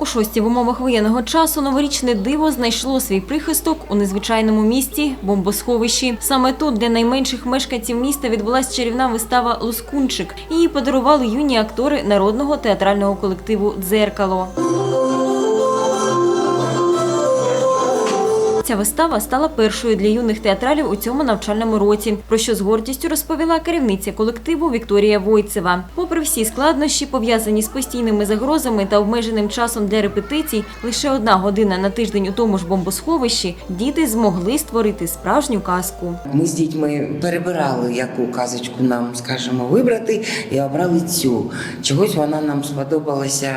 У шості в умовах воєнного часу новорічне диво знайшло свій прихисток у незвичайному місті бомбосховищі. Саме тут для найменших мешканців міста відбулася чарівна вистава Лускунчик. Її подарували юні актори народного театрального колективу Дзеркало. Ця вистава стала першою для юних театралів у цьому навчальному році, про що з гордістю розповіла керівниця колективу Вікторія Войцева. Попри всі складнощі, пов'язані з постійними загрозами та обмеженим часом для репетицій, лише одна година на тиждень у тому ж бомбосховищі діти змогли створити справжню казку. Ми з дітьми перебирали, яку казочку нам, скажімо, вибрати, і обрали цю. Чогось вона нам сподобалася.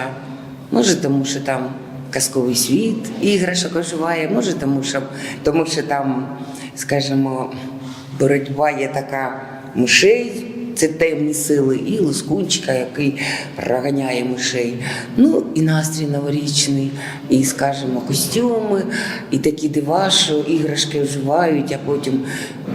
Може, тому що там казковий світ, іграшок оживає, може, тому що, тому що там, скажімо, боротьба є така мишей. Це темні сили і лускунчика, який проганяє мишей. Ну і настрій новорічний, і, скажімо, костюми, і такі дива, що іграшки вживають, а потім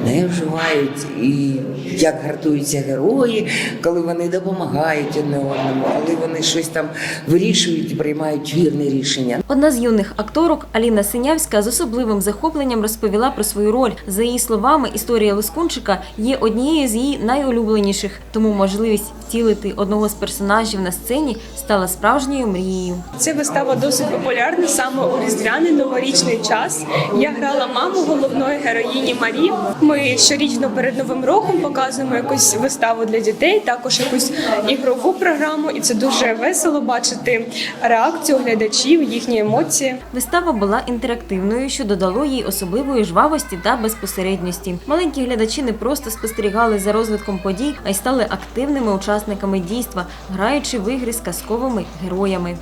не вживають. І як гартуються герої, коли вони допомагають одне одному, коли вони щось там вирішують і приймають вірне рішення. Одна з юних акторок Аліна Синявська з особливим захопленням розповіла про свою роль. За її словами, історія Лускунчика є однією з її найулюбленіших, тому можливість втілити одного з персонажів на сцені стала справжньою мрією. Ця вистава досить популярна саме у різдвяний новорічний час. Я грала маму головної героїні Марі. Ми щорічно перед новим роком показуємо якусь виставу для дітей, також якусь ігрову програму, і це дуже весело бачити реакцію глядачів, їхні емоції. Вистава була інтерактивною, що додало їй особливої жвавості та безпосередності. Маленькі глядачі не просто спостерігали за розвитком подій, а й стали активними учасниками дійства, граючи в ігри з казковими героями.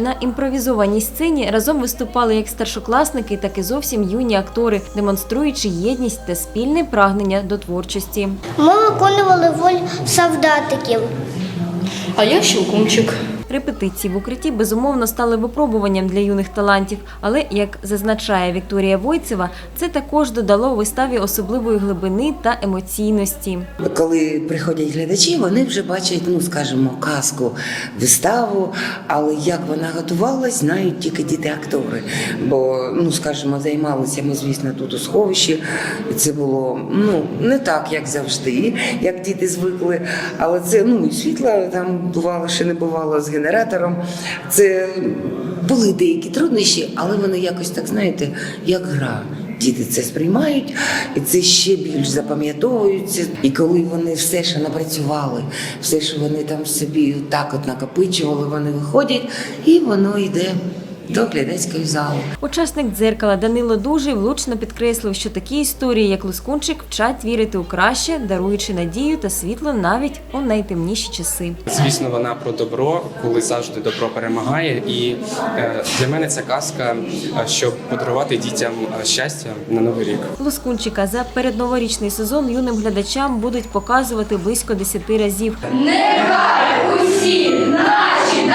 На імпровізованій сцені разом виступали як старшокласники, так і зовсім юні актори, демонструючи єдність та спільне прагнення до творчості. Ми виконували воль солдатиків. А я щелкунчик. Репетиції в укритті безумовно стали випробуванням для юних талантів, але як зазначає Вікторія Войцева, це також додало виставі особливої глибини та емоційності. Коли приходять глядачі, вони вже бачать, ну скажімо, казку, виставу, але як вона готувалась, знають тільки діти-актори. Бо, ну скажімо, займалися ми, звісно, тут у сховищі. Це було ну не так, як завжди, як діти звикли. Але це ну і світла там бувало, ще не бувало з генератором. Це були деякі труднощі, але вони якось так, знаєте, як гра. Діти це сприймають, і це ще більш запам'ятовується. І коли вони все, що напрацювали, все, що вони там собі так от накопичували, вони виходять, і воно йде до глядацької зали. Учасник дзеркала Данило Дужий влучно підкреслив, що такі історії, як Лускунчик, вчать вірити у краще, даруючи надію та світло навіть у найтемніші часи. Звісно, вона про добро, коли завжди добро перемагає. І е, для мене ця казка, е, щоб подарувати дітям е, щастя на новий рік. Лускунчика за передноворічний сезон юним глядачам будуть показувати близько 10 разів. Нехай усі наші